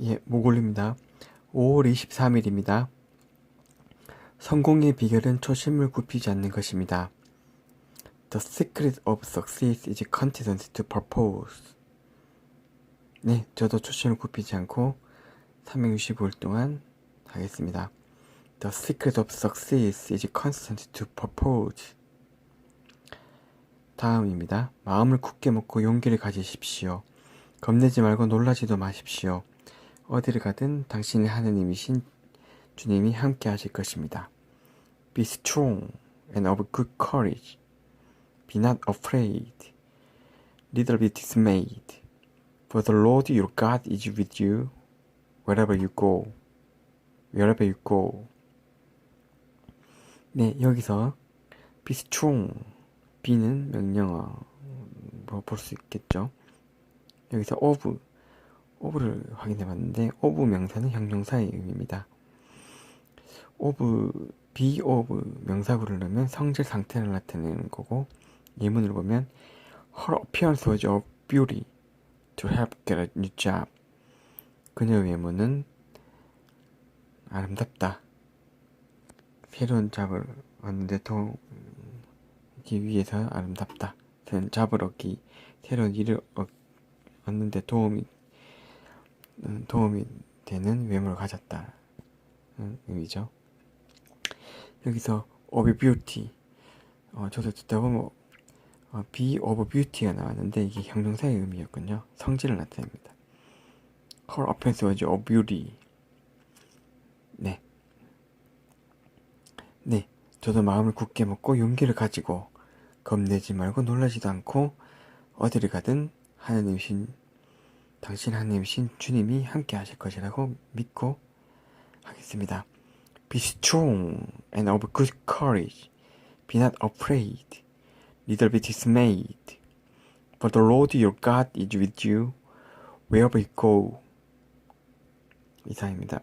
예, 목올립니다. 5월 23일입니다. 성공의 비결은 초심을 굽히지 않는 것입니다. The secret of success is consistency to purpose. 네, 저도 초심을 굽히지 않고 365일 동안 하겠습니다. The secret of success is consistency to purpose. 다음입니다. 마음을 굳게 먹고 용기를 가지십시오. 겁내지 말고 놀라지도 마십시오. 어디를 가든 당신의 하느님이신 주님이 함께 하실 것입니다. Be strong and of good courage. Be not afraid, neither be dismayed. For the Lord your God is with you wherever you go. Wherever you go. 네, 여기서 be strong. be는 명령어 뭐 볼 수 있겠죠. 여기서 of of를 확인해 봤는데 of 명사는 형용사의 의미입니다. be of 명사구를 넣으면 성질 상태를 나타내는 거고 예문을 보면 her appearance was of beauty to help get a new job. 그녀의 외모는 아름답다. 새로운 잡을 얻는데 도움기 위해서 아름답다. 새로운 잡을 얻기, 새로운 일을 얻, 얻는데 도움이 음, 도움이 되는 외모를 가졌다. 는 의미죠. 여기서 of beauty. 어, 저도 듣다 보면 어, be of beauty가 나왔는데 이게 형용사의 의미였군요. 성질을 나타냅니다. Her appearance was of beauty. 네. 네. 저도 마음을 굳게 먹고 용기를 가지고 겁내지 말고 놀라지도 않고 어디를 가든 하나님이신 당신 하나님이신 주님이 함께 하실 것이라고 믿고 하겠습니다. Be strong and of good courage. Be not afraid, neither be dismayed. For the Lord your God is with you wherever you go. 이상입니다.